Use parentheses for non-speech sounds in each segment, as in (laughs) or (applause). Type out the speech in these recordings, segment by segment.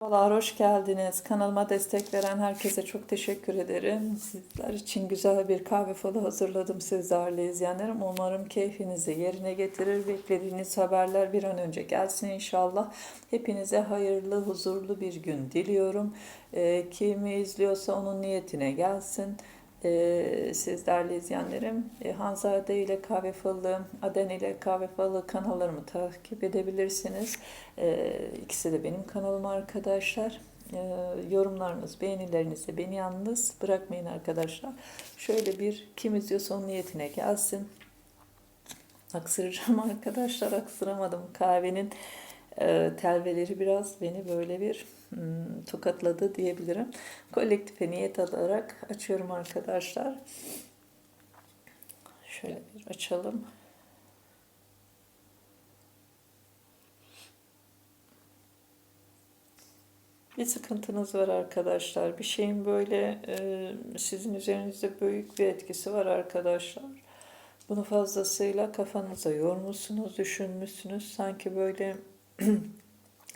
Merhabalar, hoş geldiniz. Kanalıma destek veren herkese çok teşekkür ederim. Sizler için güzel bir kahve falı hazırladım sizlerle izleyenlerim. Umarım keyfinizi yerine getirir. Beklediğiniz haberler bir an önce gelsin inşallah. Hepinize hayırlı, huzurlu bir gün diliyorum. Ee, kimi izliyorsa onun niyetine gelsin. Ee, sizlerle izleyenlerim e, Hanzade ile Kahve Falı, Aden ile Kahve Falı kanallarımı takip edebilirsiniz. Ee, ikisi de benim kanalım arkadaşlar. Ee, yorumlarınız, beğenilerinizi beni yalnız bırakmayın arkadaşlar. Şöyle bir kim izliyorsa onun niyetine gelsin. Aksıracağım (laughs) arkadaşlar, aksıramadım. Kahvenin e, telveleri biraz beni böyle bir tokatladı diyebilirim. Kolektife niyet alarak açıyorum arkadaşlar. Şöyle bir açalım. Bir sıkıntınız var arkadaşlar. Bir şeyin böyle e, sizin üzerinizde büyük bir etkisi var arkadaşlar. Bunu fazlasıyla kafanıza yormuşsunuz, düşünmüşsünüz. Sanki böyle (clears throat)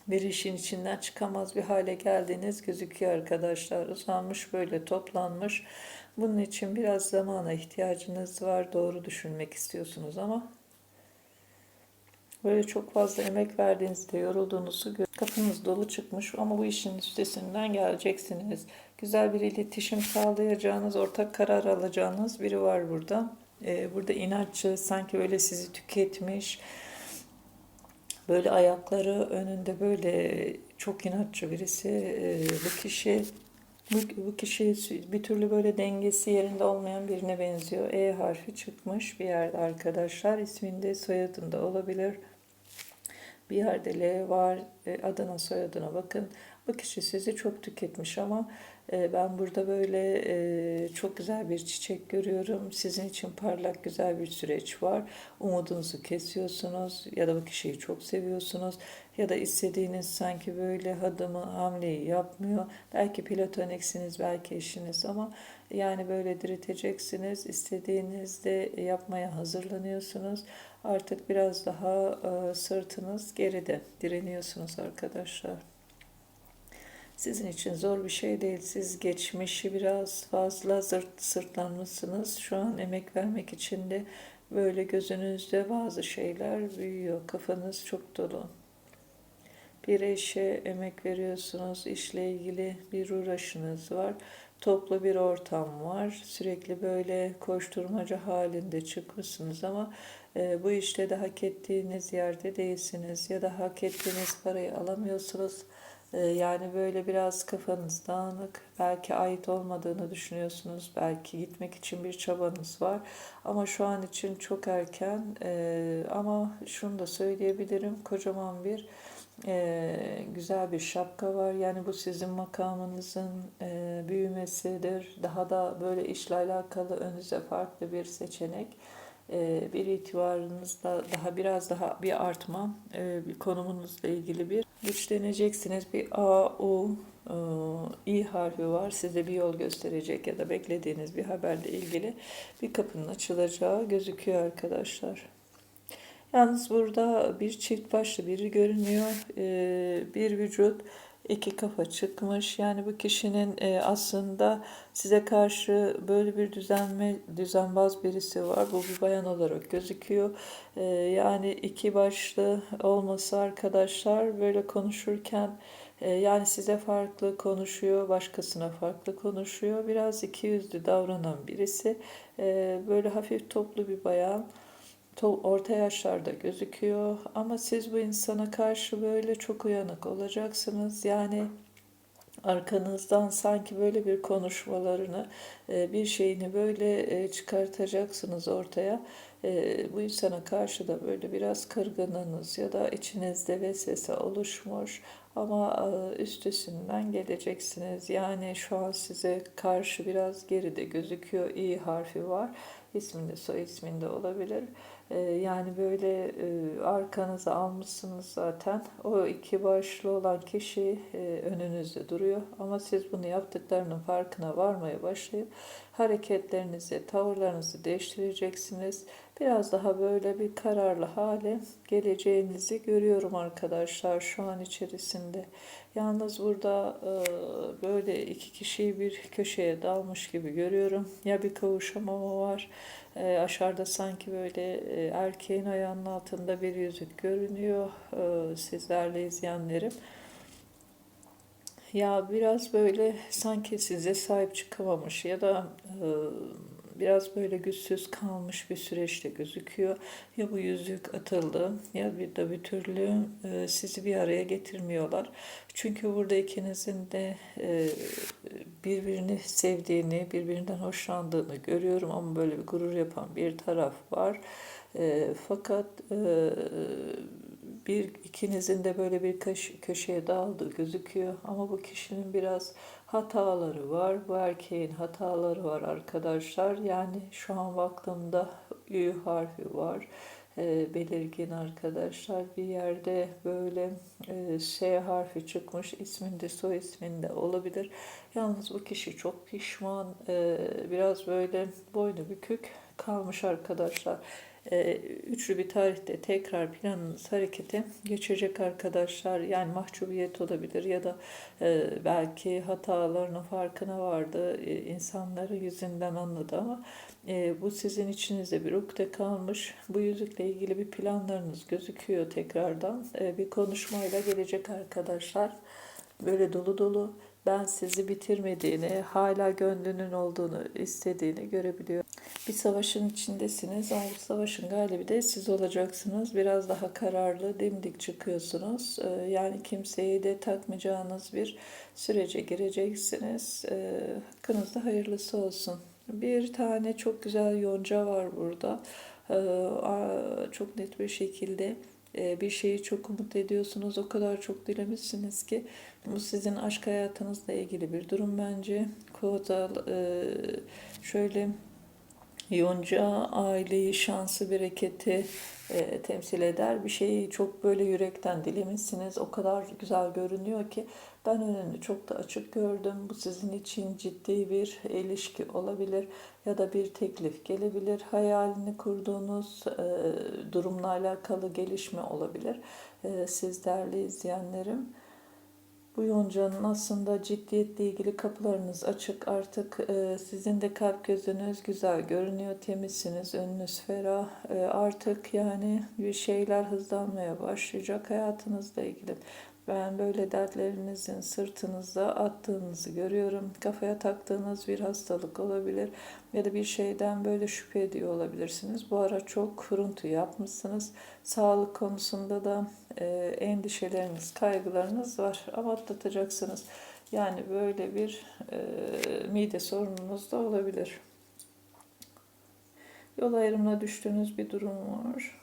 bir işin içinden çıkamaz bir hale geldiğiniz gözüküyor arkadaşlar. Uzanmış böyle toplanmış. Bunun için biraz zamana ihtiyacınız var. Doğru düşünmek istiyorsunuz ama böyle çok fazla emek verdiğinizde yorulduğunuzu gör. Kafanız dolu çıkmış ama bu işin üstesinden geleceksiniz. Güzel bir iletişim sağlayacağınız, ortak karar alacağınız biri var burada. Ee, burada inatçı, sanki böyle sizi tüketmiş, böyle ayakları önünde böyle çok inatçı birisi. Ee, bu kişi bu, bu kişi bir türlü böyle dengesi yerinde olmayan birine benziyor. E harfi çıkmış bir yerde arkadaşlar. İsminde soyadında olabilir. Bir yerde L var. E, adına soyadına bakın. Bu kişi sizi çok tüketmiş ama e, ben burada böyle e, çok güzel bir çiçek görüyorum. Sizin için parlak güzel bir süreç var. Umudunuzu kesiyorsunuz ya da bu kişiyi çok seviyorsunuz ya da istediğiniz sanki böyle adımı hamleyi yapmıyor. Belki platoniksiniz, belki eşiniz ama yani böyle direteceksiniz. İstediğinizde yapmaya hazırlanıyorsunuz. Artık biraz daha e, sırtınız geride direniyorsunuz arkadaşlar. Sizin için zor bir şey değil. Siz geçmişi biraz fazla zırt, sırtlanmışsınız. Şu an emek vermek için de böyle gözünüzde bazı şeyler büyüyor. Kafanız çok dolu. Bir eşe emek veriyorsunuz. işle ilgili bir uğraşınız var. Toplu bir ortam var. Sürekli böyle koşturmaca halinde çıkmışsınız ama e, bu işte de hak ettiğiniz yerde değilsiniz ya da hak ettiğiniz parayı alamıyorsunuz yani böyle biraz kafanız dağınık, belki ait olmadığını düşünüyorsunuz, belki gitmek için bir çabanız var. Ama şu an için çok erken. Ee, ama şunu da söyleyebilirim, kocaman bir e, güzel bir şapka var. Yani bu sizin makamınızın e, büyümesidir. Daha da böyle işle alakalı önünüze farklı bir seçenek bir itibarınızda daha biraz daha bir artma, bir konumunuzla ilgili bir güçleneceksiniz. Bir A, U, e, İ harfi var. Size bir yol gösterecek ya da beklediğiniz bir haberle ilgili bir kapının açılacağı gözüküyor arkadaşlar. Yalnız burada bir çift başlı biri görünüyor. E, bir vücut iki kafa çıkmış. Yani bu kişinin e, aslında size karşı böyle bir düzenme, düzenbaz birisi var. Bu bir bayan olarak gözüküyor. E, yani iki başlı olması arkadaşlar böyle konuşurken e, yani size farklı konuşuyor, başkasına farklı konuşuyor. Biraz iki yüzlü davranan birisi. Böyle hafif toplu bir bayan orta yaşlarda gözüküyor ama siz bu insana karşı böyle çok uyanık olacaksınız. Yani arkanızdan sanki böyle bir konuşmalarını, e, bir şeyini böyle e, çıkartacaksınız ortaya. E, bu insana karşı da böyle biraz kırgınınız ya da içinizde vesvese oluşmuş ama üstesinden geleceksiniz. Yani şu an size karşı biraz geride gözüküyor. İyi harfi var. İsminde soy isminde olabilir. Ee, yani böyle e, almışsınız zaten. O iki başlı olan kişi e, önünüzde duruyor. Ama siz bunu yaptıklarının farkına varmaya başlayıp Hareketlerinizi, tavırlarınızı değiştireceksiniz. Biraz daha böyle bir kararlı hale geleceğinizi görüyorum arkadaşlar şu an içerisinde. Yalnız burada e, böyle iki kişiyi bir köşeye dalmış gibi görüyorum. Ya bir kavuşamama var. E, aşağıda sanki böyle e, erkeğin ayağının altında bir yüzük görünüyor e, sizlerle izleyenlerim. Ya biraz böyle sanki size sahip çıkamamış ya da e, biraz böyle güçsüz kalmış bir süreçte gözüküyor. Ya bu yüzük atıldı ya bir de bir türlü e, sizi bir araya getirmiyorlar. Çünkü burada ikinizin de e, birbirini sevdiğini, birbirinden hoşlandığını görüyorum ama böyle bir gurur yapan bir taraf var. E, fakat e, bir ikinizin de böyle bir köş- köşeye dağıldığı gözüküyor ama bu kişinin biraz hataları var. Bu erkeğin hataları var arkadaşlar. Yani şu an baktığımda Ü harfi var. E, belirgin arkadaşlar. Bir yerde böyle e, S harfi çıkmış. isminde soy isminde olabilir. Yalnız bu kişi çok pişman. E, biraz böyle boynu bükük kalmış arkadaşlar üçlü bir tarihte tekrar planınız harekete geçecek arkadaşlar. Yani mahcubiyet olabilir ya da e, belki hatalarının farkına vardı. E, insanları yüzünden anladı ama e, bu sizin içinizde bir ukde kalmış. Bu yüzükle ilgili bir planlarınız gözüküyor tekrardan. Bir konuşmayla gelecek arkadaşlar. Böyle dolu dolu ben sizi bitirmediğini, hala gönlünün olduğunu istediğini görebiliyorum. Bir savaşın içindesiniz ama bu savaşın galibi de siz olacaksınız. Biraz daha kararlı, dimdik çıkıyorsunuz. Ee, yani kimseyi de takmayacağınız bir sürece gireceksiniz. Ee, hakkınızda hayırlısı olsun. Bir tane çok güzel yonca var burada. Ee, çok net bir şekilde bir şeyi çok umut ediyorsunuz. O kadar çok dilemişsiniz ki bu sizin aşk hayatınızla ilgili bir durum bence. Koda e, şöyle Yonca aileyi, şansı, bereketi e, temsil eder. Bir şeyi çok böyle yürekten dilemişsiniz. O kadar güzel görünüyor ki ben önünü çok da açık gördüm. Bu sizin için ciddi bir ilişki olabilir ya da bir teklif gelebilir. Hayalini kurduğunuz e, durumla alakalı gelişme olabilir. E, siz değerli izleyenlerim. Bu yoncanın aslında ciddiyetle ilgili kapılarınız açık. Artık e, sizin de kalp gözünüz güzel görünüyor, temizsiniz, önünüz ferah. E, artık yani bir şeyler hızlanmaya başlayacak hayatınızla ilgili. Ben böyle dertlerinizin sırtınızda attığınızı görüyorum. Kafaya taktığınız bir hastalık olabilir ya da bir şeyden böyle şüphe ediyor olabilirsiniz. Bu ara çok kuruntu yapmışsınız. Sağlık konusunda da e, endişeleriniz, kaygılarınız var ama atlatacaksınız. Yani böyle bir e, mide sorununuz da olabilir. Yol ayrımına düştüğünüz bir durum var.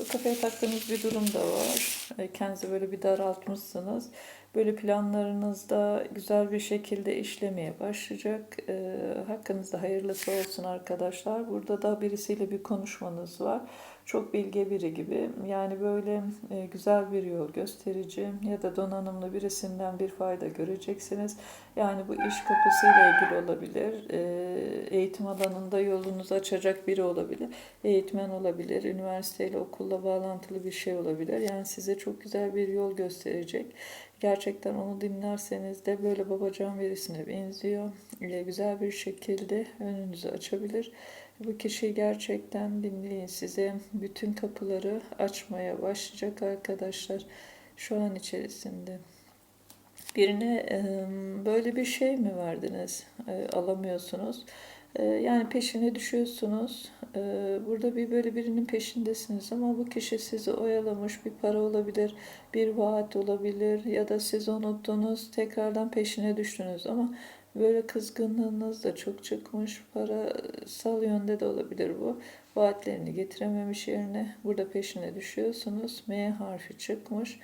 Bu kafaya taktığınız bir durum da var. E, kendinizi böyle bir daraltmışsınız. Böyle planlarınız da güzel bir şekilde işlemeye başlayacak. E, hakkınızda hayırlısı olsun arkadaşlar. Burada da birisiyle bir konuşmanız var çok bilge biri gibi. Yani böyle e, güzel bir yol gösterici ya da donanımlı birisinden bir fayda göreceksiniz. Yani bu iş kapısıyla ilgili olabilir. E, eğitim alanında yolunuzu açacak biri olabilir. Eğitmen olabilir. Üniversiteyle okulla bağlantılı bir şey olabilir. Yani size çok güzel bir yol gösterecek. Gerçekten onu dinlerseniz de böyle babacan birisine benziyor. E, güzel bir şekilde önünüzü açabilir. Bu kişi gerçekten dinleyin size bütün kapıları açmaya başlayacak arkadaşlar şu an içerisinde. Birine böyle bir şey mi verdiniz alamıyorsunuz. Yani peşine düşüyorsunuz. Burada bir böyle birinin peşindesiniz ama bu kişi sizi oyalamış bir para olabilir, bir vaat olabilir ya da siz unuttunuz, tekrardan peşine düştünüz ama Böyle kızgınlığınız da çok çıkmış. Parasal yönde de olabilir bu. Vaatlerini getirememiş yerine burada peşine düşüyorsunuz. M harfi çıkmış.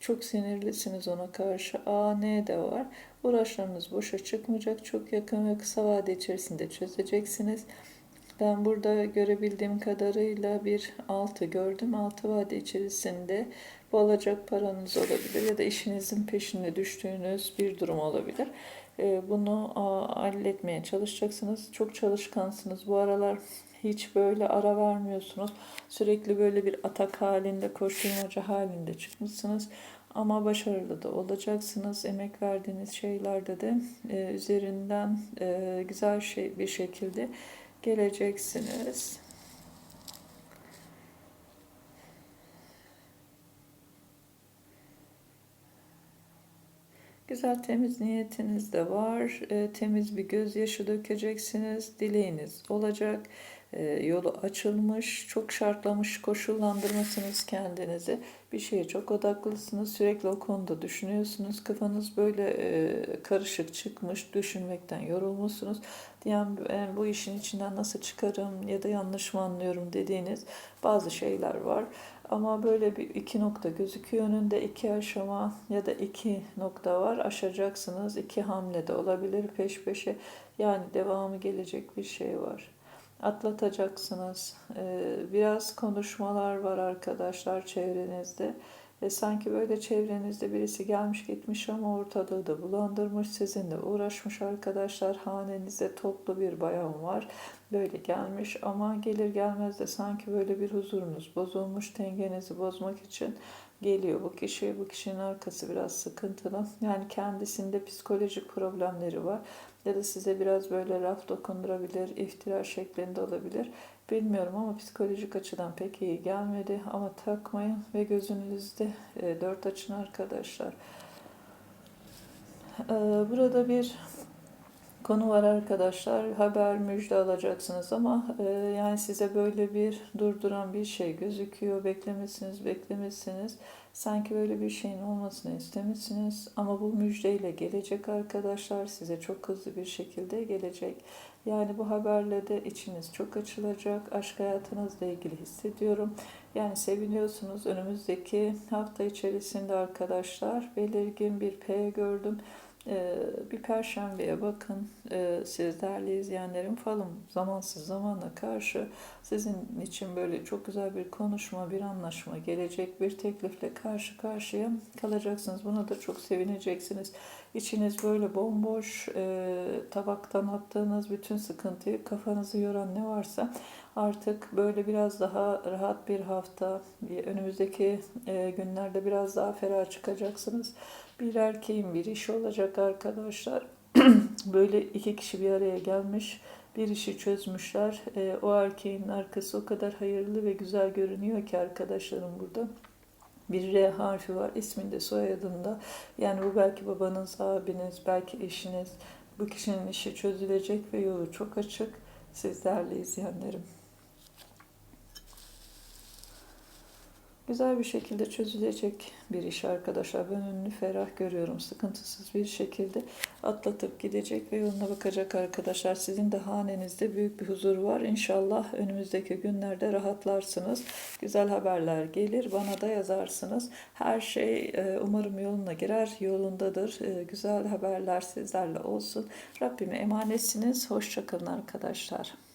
Çok sinirlisiniz ona karşı. A, N de var. Uğraşlarınız boşa çıkmayacak. Çok yakın ve kısa vade içerisinde çözeceksiniz. Ben burada görebildiğim kadarıyla bir altı gördüm. Altı vade içerisinde bu alacak paranız olabilir ya da işinizin peşine düştüğünüz bir durum olabilir. Ee, Bunu halletmeye çalışacaksınız. Çok çalışkansınız. Bu aralar hiç böyle ara vermiyorsunuz. Sürekli böyle bir atak halinde, koşturmaca halinde çıkmışsınız. Ama başarılı da olacaksınız. Emek verdiğiniz şeylerde de e, üzerinden e, güzel şey bir şekilde geleceksiniz. Güzel temiz niyetiniz de var. E, temiz bir gözyaşı dökeceksiniz. Dileğiniz olacak. E, yolu açılmış. Çok şartlamış, koşullandırmasınız kendinizi. Bir şeye çok odaklısınız. Sürekli o konuda düşünüyorsunuz. Kafanız böyle e, karışık çıkmış. Düşünmekten yorulmuşsunuz. Yani ben bu işin içinden nasıl çıkarım ya da yanlış mı anlıyorum dediğiniz bazı şeyler var. Ama böyle bir iki nokta gözüküyor önünde iki aşama ya da iki nokta var aşacaksınız. iki hamle de olabilir peş peşe yani devamı gelecek bir şey var. Atlatacaksınız. Ee, biraz konuşmalar var arkadaşlar çevrenizde. E, sanki böyle çevrenizde birisi gelmiş gitmiş ama ortalığı da bulandırmış. Sizinle uğraşmış arkadaşlar. Hanenizde toplu bir bayan var. Böyle gelmiş ama gelir gelmez de sanki böyle bir huzurunuz bozulmuş. Dengenizi bozmak için geliyor bu kişi. Bu kişinin arkası biraz sıkıntılı. Yani kendisinde psikolojik problemleri var. Ya da size biraz böyle laf dokundurabilir, iftira şeklinde olabilir. Bilmiyorum ama psikolojik açıdan pek iyi gelmedi. Ama takmayın ve gözünüzde e, dört açın arkadaşlar. E, burada bir konu var arkadaşlar. Haber müjde alacaksınız ama e, yani size böyle bir durduran bir şey gözüküyor. Beklemişsiniz, beklemişsiniz. Sanki böyle bir şeyin olmasını istemişsiniz ama bu müjdeyle gelecek arkadaşlar. Size çok hızlı bir şekilde gelecek. Yani bu haberle de içiniz çok açılacak. Aşk hayatınızla ilgili hissediyorum. Yani seviniyorsunuz. Önümüzdeki hafta içerisinde arkadaşlar belirgin bir P gördüm. Ee, bir perşembeye bakın. Ee, siz değerli izleyenlerim falım zamansız zamanla karşı sizin için böyle çok güzel bir konuşma bir anlaşma gelecek bir teklifle karşı karşıya kalacaksınız. Buna da çok sevineceksiniz. İçiniz böyle bomboş e, tabaktan attığınız bütün sıkıntıyı kafanızı yoran ne varsa artık böyle biraz daha rahat bir hafta önümüzdeki e, günlerde biraz daha ferah çıkacaksınız bir erkeğin bir işi olacak arkadaşlar. (clears throat) Böyle iki kişi bir araya gelmiş bir işi çözmüşler. E, o erkeğin arkası o kadar hayırlı ve güzel görünüyor ki arkadaşlarım burada. Bir R harfi var isminde soyadında. Yani bu belki babanız, abiniz, belki eşiniz. Bu kişinin işi çözülecek ve yolu çok açık. Siz değerli izleyenlerim. Güzel bir şekilde çözülecek bir iş arkadaşlar. Ben önünü ferah görüyorum. Sıkıntısız bir şekilde atlatıp gidecek ve yoluna bakacak arkadaşlar. Sizin de hanenizde büyük bir huzur var. İnşallah önümüzdeki günlerde rahatlarsınız. Güzel haberler gelir. Bana da yazarsınız. Her şey e, umarım yoluna girer. Yolundadır. E, güzel haberler sizlerle olsun. Rabbime emanetsiniz. Hoşçakalın arkadaşlar.